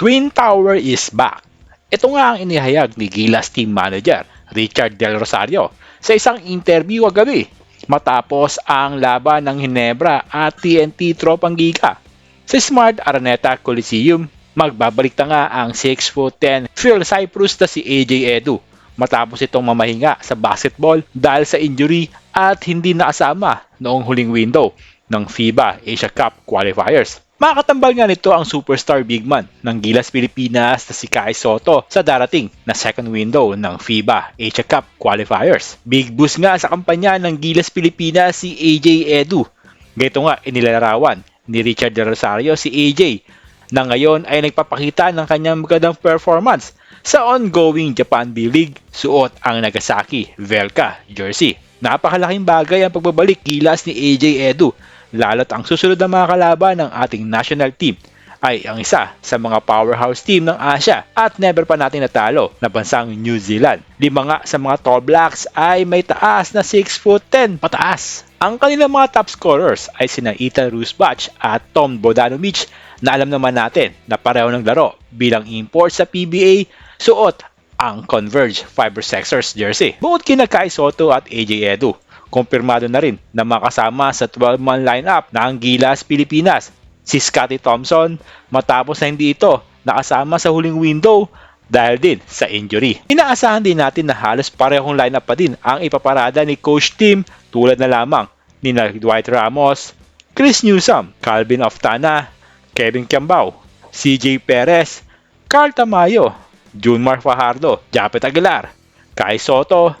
Twin Tower is back. Ito nga ang inihayag ni Gilas team manager Richard Del Rosario sa isang interview kagabi matapos ang laban ng Hinebra at TNT Tropang Giga. Sa Smart Araneta Coliseum, magbabalik na nga ang 6'10 Phil Cyprus na si AJ Edu matapos itong mamahinga sa basketball dahil sa injury at hindi nakasama noong huling window ng FIBA Asia Cup qualifiers. Makakatambal nga nito ang superstar big man ng Gilas Pilipinas na si Kai Soto sa darating na second window ng FIBA Asia Cup qualifiers. Big boost nga sa kampanya ng Gilas Pilipinas si AJ Edu. Gayto nga inilalarawan ni Richard De Rosario si AJ na ngayon ay nagpapakita ng kanyang magandang performance sa ongoing Japan B-League suot ang Nagasaki Velka jersey. Napakalaking bagay ang pagbabalik kilas ni AJ Edu lalo't ang susunod na mga kalaban ng ating national team ay ang isa sa mga powerhouse team ng Asia at never pa natin natalo na bansang New Zealand. Lima nga sa mga Tall Blacks ay may taas na 6 foot 10 pataas. Ang kanilang mga top scorers ay sina Ethan Rusbach at Tom Bodanovich na alam naman natin na pareho ng laro bilang import sa PBA suot ang Converge Fiber Sexers jersey. Bukod kina Kai Soto at AJ Edu, kumpirmado na rin na makasama sa 12-man lineup ng Gilas Pilipinas si Scotty Thompson matapos na hindi ito nakasama sa huling window dahil din sa injury. Inaasahan din natin na halos parehong lineup pa din ang ipaparada ni Coach Tim tulad na lamang ni Dwight Ramos, Chris Newsom, Calvin Oftana, Kevin Kiambao, CJ Perez, Carl Tamayo, Junmar Fajardo, Japet Aguilar, Kai Soto,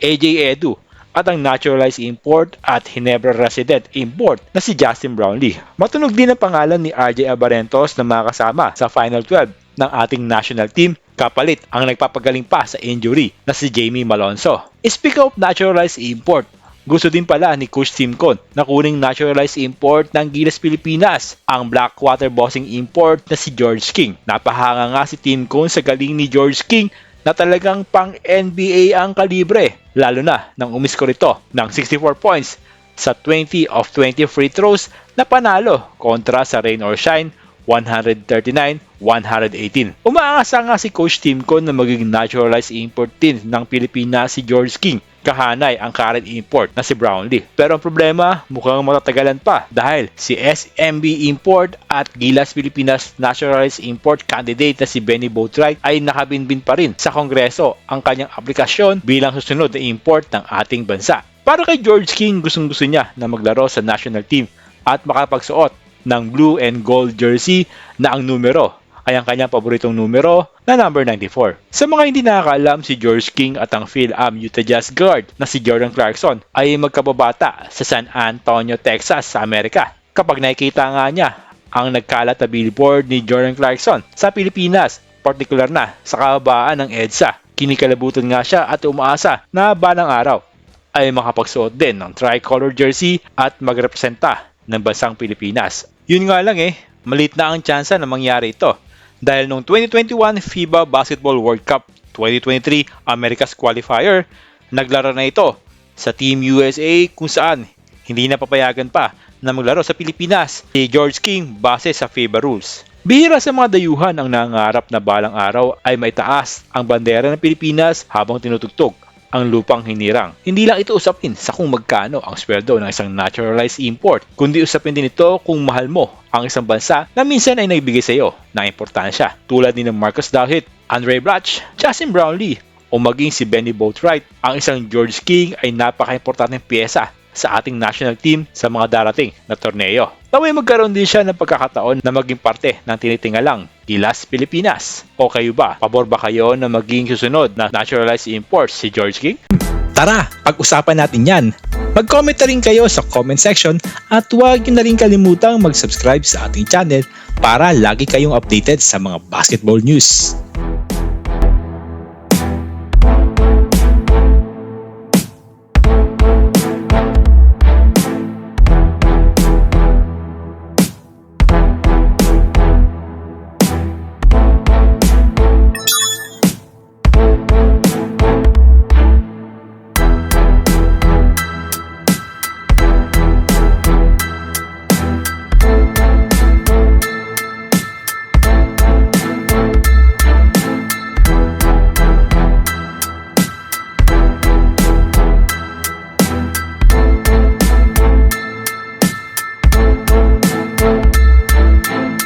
AJ Edu, at ang naturalized import at Hinebra resident import na si Justin Brownlee. Matunog din ang pangalan ni RJ Abarentos na makasama sa Final 12 ng ating national team kapalit ang nagpapagaling pa sa injury na si Jamie Malonzo. Speak of naturalized import, gusto din pala ni Coach Timcon na kuning naturalized import ng Gilas Pilipinas, ang Blackwater Bossing import na si George King. Napahanga nga si Timcon sa galing ni George King na talagang pang NBA ang kalibre, lalo na nang umiskor ito ng 64 points sa 20 of 20 free throws na panalo kontra sa Rain or Shine 139-118. Umaasa nga si Coach Timcon na magiging naturalized import din ng Pilipinas si George King. Kahanay ang current import na si Brownlee. Pero ang problema, mukhang matatagalan pa dahil si SMB Import at Gilas Pilipinas Naturalized Import candidate na si Benny Boatwright ay nakabinbin pa rin sa Kongreso ang kanyang aplikasyon bilang susunod na import ng ating bansa. Para kay George King, gustong gusto niya na maglaro sa national team at makapagsuot ng blue and gold jersey na ang numero ay ang kanyang paboritong numero na number 94. Sa mga hindi nakakaalam, si George King at ang Phil-Am Utah Jazz guard na si Jordan Clarkson ay magkababata sa San Antonio, Texas sa Amerika. Kapag nakikita nga niya ang nagkalat na billboard ni Jordan Clarkson sa Pilipinas, partikular na sa kababaan ng EDSA, kinikalabutan nga siya at umaasa na balang araw ay makapagsuot din ng tricolor jersey at magrepresenta ng bansang Pilipinas. Yun nga lang eh, malit na ang tsansa na mangyari ito dahil noong 2021 FIBA Basketball World Cup 2023 America's Qualifier, naglaro na ito sa Team USA kung saan hindi na papayagan pa na maglaro sa Pilipinas si George King base sa FIBA rules. Bihira sa mga dayuhan ang nangarap na balang araw ay may taas ang bandera ng Pilipinas habang tinutugtog ang lupang hinirang. Hindi lang ito usapin sa kung magkano ang sweldo ng isang naturalized import, kundi usapin din ito kung mahal mo ang isang bansa na minsan ay nagbigay sa iyo ng importansya. Tulad ni ng Marcus Dahit, Andre Blatch, Justin Brownlee, o maging si Benny Boatwright, ang isang George King ay napaka-importanteng pyesa sa ating national team sa mga darating na torneo. Naway magkaroon din siya ng pagkakataon na maging parte ng tinitingalang Gilas Pilipinas. O kayo ba? Pabor ba kayo na maging susunod na naturalized imports si George King? Tara, pag-usapan natin yan. Mag-comment na rin kayo sa comment section at huwag na rin kalimutang mag-subscribe sa ating channel para lagi kayong updated sa mga basketball news.